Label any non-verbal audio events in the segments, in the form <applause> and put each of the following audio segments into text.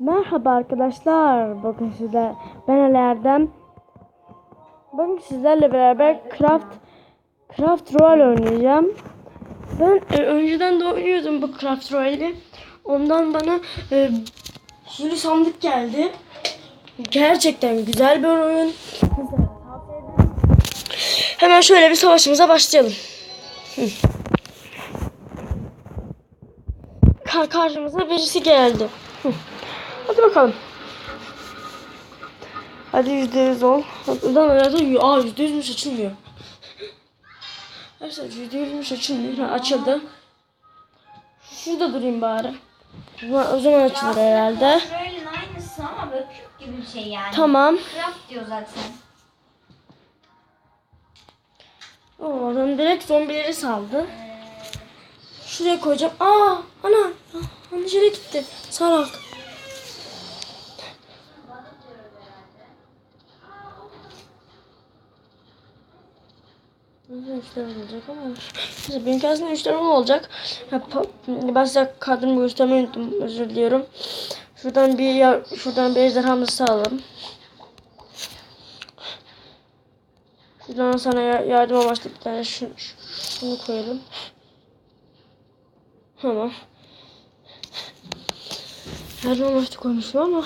Merhaba arkadaşlar. Bugün sizler ben Ali Erdem. Bugün sizlerle beraber Craft Craft Royale oynayacağım. Ben e, önceden de oynuyordum bu Craft Royale'i. Ondan bana e, sürü sandık geldi. Gerçekten güzel bir oyun. Hemen şöyle bir savaşımıza başlayalım. Karşımıza birisi geldi. Hadi bakalım. Hadi yüzde yüz ol. Lan herhalde aa yüzde yüzmüş açılmıyor. Arkadaşlar yüzde yüzmüş açılmıyor. Ha, açıldı. Şurada durayım bari. O zaman açılır herhalde. Şöyle aynısı ama böyle küp gibi bir şey yani. Tamam. Craft diyor zaten. O adam direkt zombileri saldı. Şuraya koyacağım. Aa ana. Ana şuraya gitti. Sarak. Üçler olacak ama. Neyse benimki aslında üçler olacak. Ha, pa- ben size kadrımı göstermeyi unuttum. Özür diliyorum. Şuradan bir ya, şuradan bir ejderhamızı alalım. Şuradan sana ya- yardım amaçlı bir tane şu, şu- şunu koyalım. Tamam. Yardım amaçlı koymuşum ama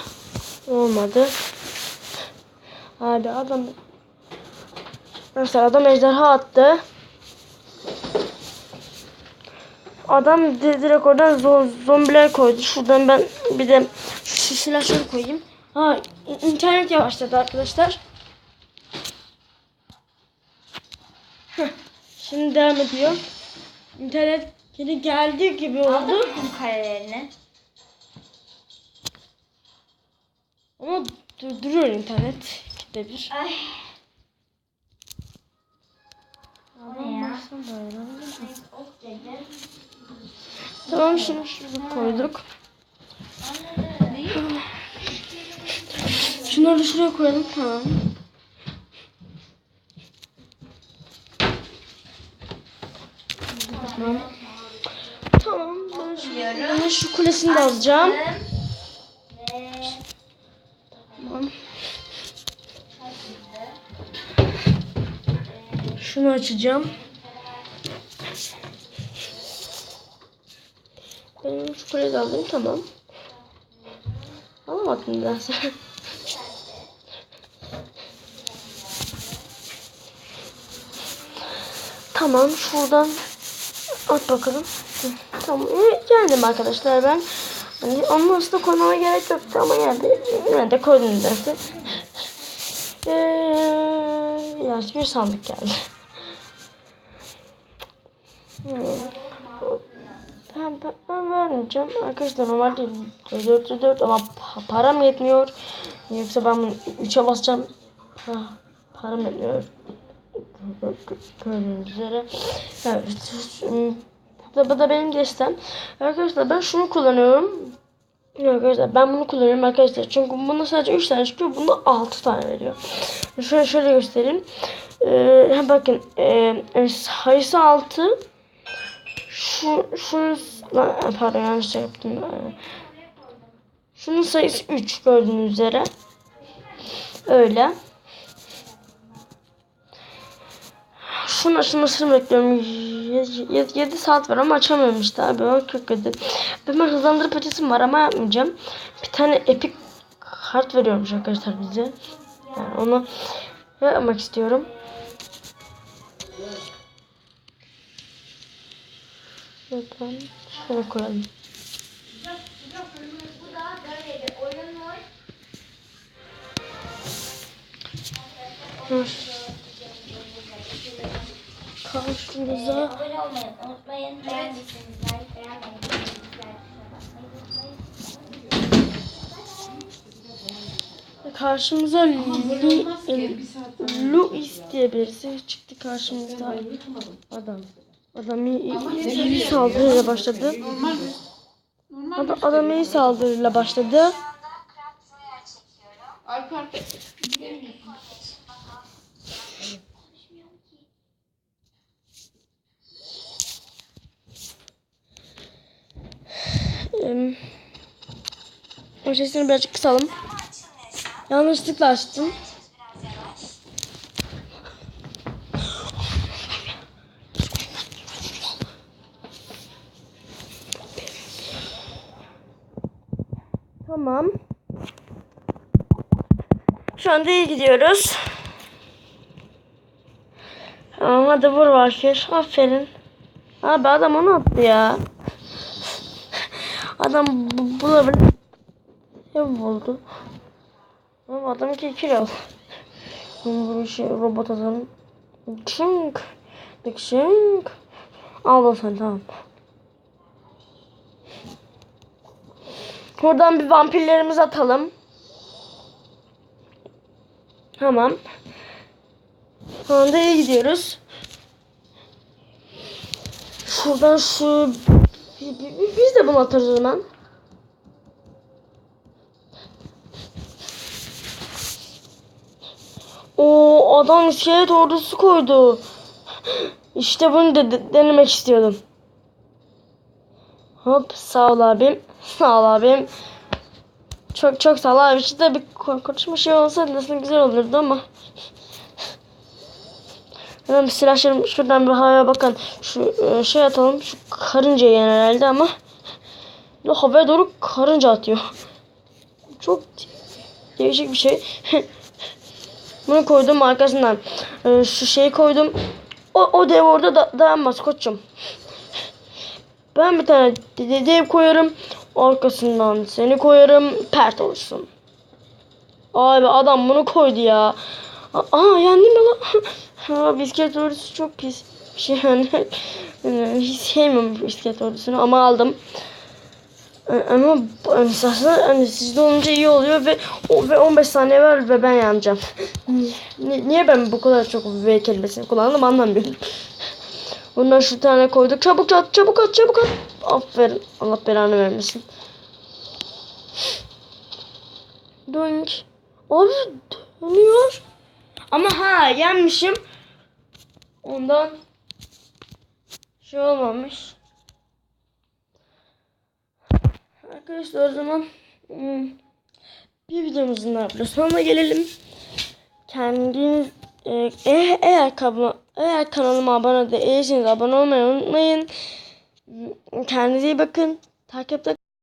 olmadı. Abi adam Mesela adam ejderha attı. Adam di- direkt oradan zo- zombiler koydu. Şuradan ben bir de şu silahları koyayım. Ha in- internet yavaşladı arkadaşlar. Heh, Şimdi devam ediyor. İnternet yine geldiği gibi oldu. Aldın mı karelerini? Ama dur- duruyor internet. İkide bir. Ay. O ne ya? Ok dedi. Tamam şunu şuraya koyduk. Şunları da şuraya koyalım. Tamam. Tamam. Tamam. Ben şu, şu kulesini de alacağım. Tamam. Şunu açacağım. Benim de alayım tamam. Alamadım nedense. tamam şuradan at bakalım. Tamam e, geldim arkadaşlar ben. Hani onun aslında koymama gerek yoktu ama geldi. Yine de koydum nedense. Eee yani bir sandık geldi. Hmm. Ben, ben, ben vermeyeceğim. Arkadaşlar normalde 4 4 ama pa- param yetmiyor. Yoksa ben bunu 3'e basacağım. Ha, param yetmiyor. Gördüğünüz üzere. Evet. Bu da, benim destem. Arkadaşlar ben şunu kullanıyorum. Arkadaşlar ben bunu kullanıyorum arkadaşlar. Çünkü bunda sadece 3 tane çıkıyor. Bunda 6 tane veriyor. Şöyle şöyle göstereyim. Ee, bakın e, sayısı 6 şu şunun pardon yanlış şey yaptım. Şunun sayısı 3 gördüğünüz üzere. Öyle. Şunu açılmasını bekliyorum. 7 saat var ama açamıyorum işte abi. O çok kötü. Benim hızlandırıp açısım var ama yapmayacağım. Bir tane epic kart veriyormuş arkadaşlar bize. Yani onu yapmak istiyorum. Like, beğenmediyseniz dislike basmayı karşımıza Li, Luis diye birisi çıktı karşımıza. Adam. Adam iyi, iyi, saldırıyla başladı. Adam, adam iyi saldırıyla başladı. O sesini birazcık kısalım. Yanlışlıkla açtım. Tamam. Şu anda iyi gidiyoruz. Tamam hadi vur Bakir. Aferin. Abi adam onu attı ya. Adam bu- bulabilir. Ya buldu. Ama adam ki kill al. Bu şey robot atalım. Çink. Çink. Aldın sen tamam. Buradan bir vampirlerimizi atalım. Tamam. Şu anda iyi gidiyoruz. Şuradan şu... bi- bi- bi- Biz de bunu atarız o zaman. O adam iskelet ordusu koydu. İşte bunu de- denemek istiyordum. Hop sağ ol abim. <laughs> Sağ ol abim. Çok çok sağ ol abi. İşte bir konuşma şey olsa nasıl güzel olurdu ama. <laughs> Hemen bir silahlarım şuradan bir havaya bakın. Şu e, şey atalım. Şu karınca yen herhalde ama. <laughs> Bir havaya doğru karınca atıyor. Çok değişik bir şey. Bunu koydum arkasından. e, şu şeyi koydum. O, o dev orada da, dayanmaz koçum. Ben bir tane de- de- dev koyarım. Arkasından seni koyarım. Pert olursun. Abi adam bunu koydu ya. Aa yendim ya lan. <laughs> Ha, bisiklet ordusu çok pis. Bir şey yani. <laughs> Hiç sevmiyorum bisiklet ordusunu ama aldım. E, Ama aslında hani sizde olunca iyi oluyor ve o, ve 15 saniye var ve ben yanacağım. <laughs> Ni- Niye ben bu kadar çok V kelimesini kullandım anlamıyorum. Bundan şu tane koyduk. Çabuk at, çabuk at, çabuk at. Aferin. Allah belanı vermesin. Doink. Abi dönüyor. Ama ha yenmişim. Ondan şey olmamış. Arkadaşlar o zaman hmm, bir videomuzun daha sonuna gelelim. Kendiniz e, eğer, kabla, eğer kanalıma abone değilseniz abone olmayı unutmayın. Kendinize iyi bakın. Takipte